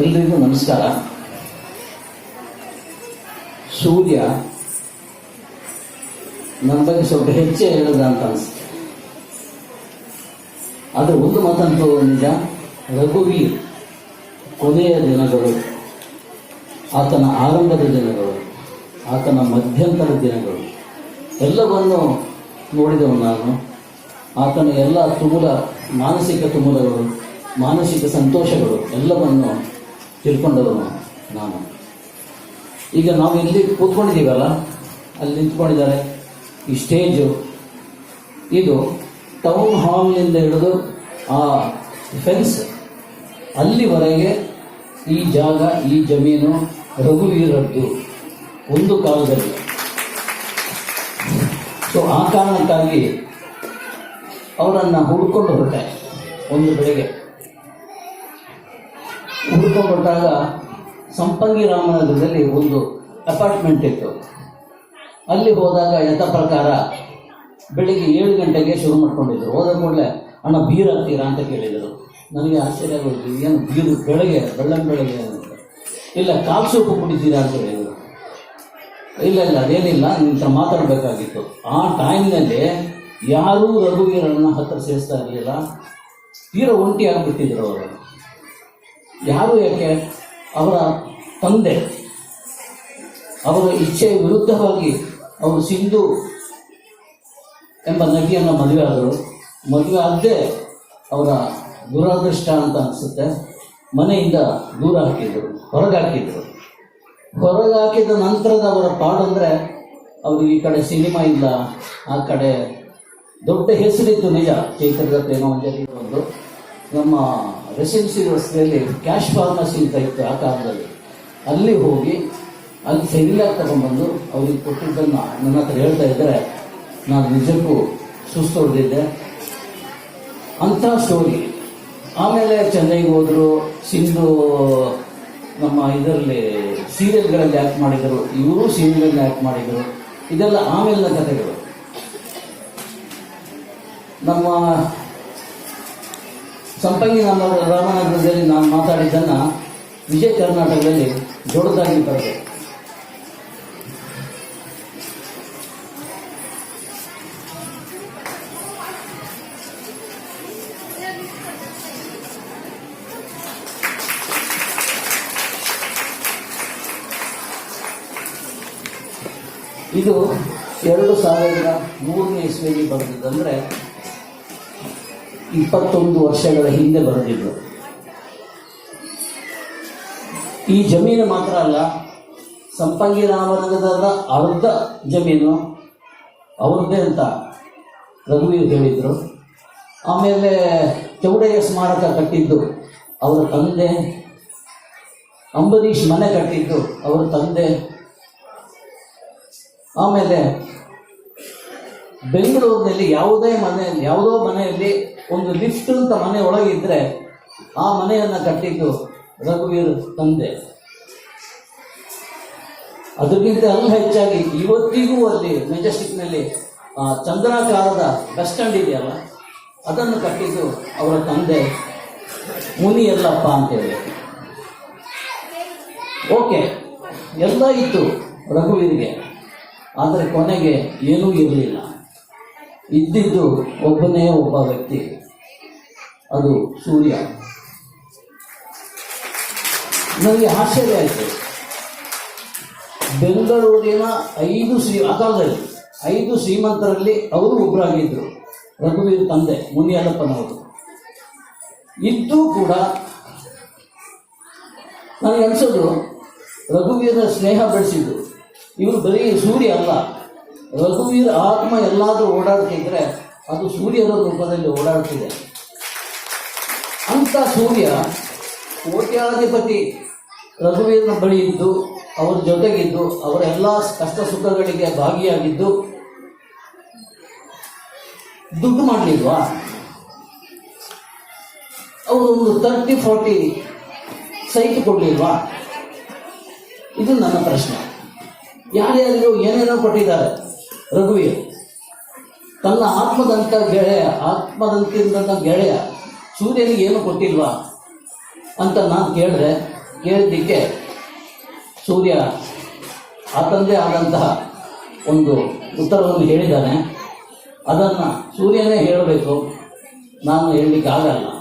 ಎಲ್ರಿಗೂ ನಮಸ್ಕಾರ. ಸೂರ್ಯ ನನ್ನ ಬಗ್ಗೆ ಸ್ವಲ್ಪ ಹೆಚ್ಚೇ ಹೇಳಿದ ಅಂತ ಅನಿಸುತ್ತೆ. ಆದರೆ ಒಂದು ಮಾತಂತೂ ನಿಜ, ರಘುವೀರ್ ಕೊನೆಯ ದಿನಗಳು, ಆತನ ಆರಂಭದ ದಿನಗಳು, ಆತನ ಮಧ್ಯಂತರ ದಿನಗಳು, ಎಲ್ಲವನ್ನು ನೋಡಿದವು ನಾನು. ಆತನ ಎಲ್ಲ ತುಮುಲ, ಮಾನಸಿಕ ತುಮುಲಗಳು, ಮಾನಸಿಕ ಸಂತೋಷಗಳು, ಎಲ್ಲವನ್ನು ತಿಳ್ಕೊಂಡವನು ನಾನು. ಈಗ ನಾವು ಇಲ್ಲಿ ಕೂತ್ಕೊಂಡಿದ್ದೀವಲ್ಲ, ಅಲ್ಲಿ ನಿಂತ್ಕೊಂಡಿದ್ದಾರೆ. ಈ ಸ್ಟೇಜು ಇದು ಟೌನ್ ಹಾಲ್ನಿಂದ ಹಿಡಿದು ಆ ಫೆನ್ಸ್ ಅಲ್ಲಿವರೆಗೆ ಈ ಜಾಗ, ಈ ಜಮೀನು ರಘುವೀರದ್ದು ಒಂದು ಕಾಲದಲ್ಲಿ. ಸೊ ಆ ಕಾರಣಕ್ಕಾಗಿ ಅವರನ್ನು ಹುಡ್ಕೊಂಡು ಹೊರಟೆ ಒಂದು ಬೆಳಗ್ಗೆ ಹೊರಟಾಗ ಸಂಪಂಗಿ ರಾಮನಗರದಲ್ಲಿ ಒಂದು ಅಪಾರ್ಟ್ಮೆಂಟ್ ಇತ್ತು. ಅಲ್ಲಿ ಹೋದಾಗ ಯಥ ಪ್ರಕಾರ ಬೆಳಿಗ್ಗೆ ಏಳು ಗಂಟೆಗೆ ಶುರು ಮಾಡ್ಕೊಂಡಿದ್ರು. ಹೋದ ಕೂಡಲೇ, ಅಣ್ಣ, ಬೀರ್ ಹಾಕ್ತೀರಾ? ಅಂತ ಕೇಳಿದರು. ನನಗೆ ಆಶ್ಚರ್ಯ ಆಗೋಯ್ತು. ಏನು ಬೀರು ಬೆಳಗ್ಗೆ, ಬೆಳ್ಳಂ ಬೆಳಗ್ಗೆ? ಅಂತ. ಇಲ್ಲ, ಕಾಲು ಸೂಪು ಕುಡಿತೀರಾ? ಅಂತ ಹೇಳಿದರು ಇಲ್ಲ ಇಲ್ಲ, ಅದೇನಿಲ್ಲ ನಿಮ್ಮ ಮಾತಾಡಬೇಕಾಗಿತ್ತು. ಆ ಟೈಮ್ನಲ್ಲಿ ಯಾರೂ ರಘುವೀರನ್ನ ಹತ್ರ ಸೇರಿಸ್ತಾ ಇರಲಿಲ್ಲ. ತೀರ ಒಂಟಿ ಆಗಿಬಿಟ್ಟಿದ್ರು ಅವರು. ಯಾರು ಯಾಕೆ? ಅವರ ತಂದೆ. ಅವರ ಇಚ್ಛೆಯ ವಿರುದ್ಧವಾಗಿ ಅವರು ಸಿಂಧು ಎಂಬ ನದಿಯನ್ನು ಮದುವೆ ಆದರು. ಮದುವೆ ಆಗದೆ ಅವರ ದುರಾದೃಷ್ಟ ಅಂತ ಅನಿಸುತ್ತೆ. ಮನೆಯಿಂದ ದೂರ ಹಾಕಿದ್ರು, ಹೊರಗಾಕಿದ್ರು. ಹೊರಗಾಕಿದ ನಂತರದ ಅವರ ಪಾಡಂದರೆ ಅವರು ಈ ಕಡೆ ಸಿನಿಮಾ ಇಲ್ಲ, ಆ ಕಡೆ ದೊಡ್ಡ ಹೆಸರಿತ್ತು ನಿಜ ಚೈತ್ರದ ಪ್ರೇಮಾಂಜಲಿ ಒಂದು ನಮ್ಮ ರೆಸಿಡೆನ್ಸಿ ರಸ್ತೆಯಲ್ಲಿ ಕ್ಯಾಶ್ ಫಾರ್ಮಸಿ ಅಂತ ಇತ್ತು ಆ ಕಾಲದಲ್ಲಿ. ಅಲ್ಲಿ ಹೋಗಿ, ಅಲ್ಲಿ ಸೆರಿಲಾಗಿ ತಗೊಂಡ್ಬಂದು ಅವ್ರಿಗೆ ಕೊಟ್ಟಿದ್ದನ್ನು ನನ್ನ ಹತ್ರ ಹೇಳ್ತಾ ಇದ್ದರೆ ನಾನು ನಿಜಕ್ಕೂ ಸುಸ್ತು ಹೊಡೆದಿದ್ದೆ. ಅಂಥ ಸ್ಟೋರಿ ಆಮೇಲೆ ಚೆನ್ನೈಗೆ ಹೋದರು, ಸಿಂಧು ನಮ್ಮ ಇದರಲ್ಲಿ ಸೀರಿಯಲ್ಗಳಲ್ಲಿ ಆ್ಯಕ್ಟ್ ಮಾಡಿದರು, ಇವರು ಸೀರಿಯಲ್ಗಳಲ್ಲಿ ಆ್ಯಕ್ಟ್ ಮಾಡಿದರು. ಇದೆಲ್ಲ ಆಮೇಲಿನ ಕಥೆಗಳು. ನಮ್ಮ ಸಂಪಂಗಿ ನಮ್ಮವರು ರಾಮನಗರದಲ್ಲಿ ನಾನು ಮಾತಾಡಿದ್ದನ್ನು ವಿಜಯ ಕರ್ನಾಟಕದಲ್ಲಿ ದೊಡ್ಡದಾಗಿ ಬರಬೇಕು ಇದು ಎರಡು ಸಾವಿರದ ಮೂರನೇ ಇಸ್ವಿಗೆ ಬರೆದಿದ್ದಂದರೆ ಇಪ್ಪತ್ತೊಂದು ವರ್ಷಗಳ ಹಿಂದೆ ಬರೆದಿದ್ದರು ಈ ಜಮೀನು ಮಾತ್ರ ಅಲ್ಲ ಸಂಪಂಗಿ ರಾಮನಗರದ ಅರ್ಧ ಜಮೀನು ಅವ್ರದ್ದೇ ಅಂತ ರಘುವೀರ್ ಹೇಳಿದರು. ಆಮೇಲೆ ಚೌಡಯ್ಯ ಸ್ಮಾರಕ ಕಟ್ಟಿದ್ದು ಅವರ ತಂದೆ, ಅಂಬರೀಷ್ ಮನೆ ಕಟ್ಟಿದ್ದು ಅವರ ತಂದೆ. ಆಮೇಲೆ ಬೆಂಗಳೂರಿನಲ್ಲಿ ಯಾವುದೇ ಮನೆ, ಯಾವುದೋ ಮನೆಯಲ್ಲಿ ಒಂದು ಲಿಫ್ಟ್ ಅಂತ ಮನೆ ಒಳಗಿದ್ರೆ ಆ ಮನೆಯನ್ನು ಕಟ್ಟಿದ್ದು ರಘುವೀರ್ ತಂದೆ. ಅದಕ್ಕಿಂತ ಅಲ್ಲ ಹೆಚ್ಚಾಗಿ ಇವತ್ತಿಗೂ ಅಲ್ಲಿ ಮೆಜೆಸ್ಟಿಕ್ನಲ್ಲಿ ಚಂದ್ರಾಕಾರದ ಬಸ್ ಸ್ಟ್ಯಾಂಡ್ ಇದೆಯಲ್ಲ, ಅದನ್ನು ಕಟ್ಟಿದ್ದು ಅವರ ತಂದೆ ಮುನಿ ಅಂತ ಅಂತೇಳಿ. ಓಕೆ, ಎಲ್ಲ ಇತ್ತು ರಘುವೀರಿಗೆ, ಆದರೆ ಕೊನೆಗೆ ಏನೂ ಇರಲಿಲ್ಲ. ಇದ್ದಿದ್ದು ಒಬ್ಬನೇ ಒಬ್ಬ ವ್ಯಕ್ತಿ. ಅದು ಸೂರ್ಯ. ನನಗೆ ಆಶ್ಚರ್ಯ ಆಯಿತು. ಬೆಂಗಳೂರಿನ ಐದು ಶ್ರೀ ಆ ಕಾಲದಲ್ಲಿ ಐದು ಶ್ರೀಮಂತರಲ್ಲಿ ಅವರು ಒಬ್ಬರಾಗಿದ್ದರು ರಘುವೀರ್ ತಂದೆ ಮುನಿಯಲ್ಲಪ್ಪನವರು ಇದ್ದೂ ಕೂಡ ನನಗೆ ಅನಿಸೋದು ರಘುವೀರ ಸ್ನೇಹ ಬೆಳೆಸಿದ್ದು. ಇವರು ಬರೀ ಸೂರ್ಯ ಅಲ್ಲ. ರಘುವೀರ ಆತ್ಮ ಎಲ್ಲಾದರೂ ಓಡಾಡ್ತಿದ್ರೆ ಅದು ಸೂರ್ಯನ ರೂಪದಲ್ಲಿ ಓಡಾಡ್ತಿದೆ. ಅಂತ ಸೂರ್ಯ ಕೋಟ್ಯಾಧಿಪತಿ ರಘುವೀರನ ಬಳಿ ಇದ್ದು, ಅವರ ಜೊತೆಗಿದ್ದು, ಅವರ ಎಲ್ಲ ಕಷ್ಟ ಸುಖಗಳಿಗೆ ಭಾಗಿಯಾಗಿದ್ದು ದುಡ್ಡು ಮಾಡಲಿಲ್ವಾ? ಅವರು ಒಂದು ತರ್ಟಿ ಫೋರ್ಟಿ ಸೈಟ್ ಕೊಡಲಿಲ್ವಾ? ಇದು ನನ್ನ ಪ್ರಶ್ನೆ. ಯಾರ್ಯಾರಿಗೂ ಏನೇನೋ ಕೊಟ್ಟಿದ್ದಾರೆ. ರಘುವೀರ್, ತನ್ನ ಆತ್ಮದಂತ ಗೆಳೆಯ ಆತ್ಮದಂತಿದ್ದಂಥ ಗೆಳೆಯ ಸೂರ್ಯನಿಗೆ ಏನು ಕೊಟ್ಟಿಲ್ವಾ ಅಂತ ನಾನು ಕೇಳಿದ್ರೆ ಕೇಳಿದ್ದಕ್ಕೆ ಸೂರ್ಯ ಆತಂದೇ ಆದಂತಹ ಒಂದು ಉತ್ತರವನ್ನು ಹೇಳಿದ್ದಾನೆ. ಅದನ್ನು ಸೂರ್ಯನೇ ಹೇಳಬೇಕು. ನಾನು ಹೇಳಲಿಕ್ಕೆ ಆಗಲ್ಲ.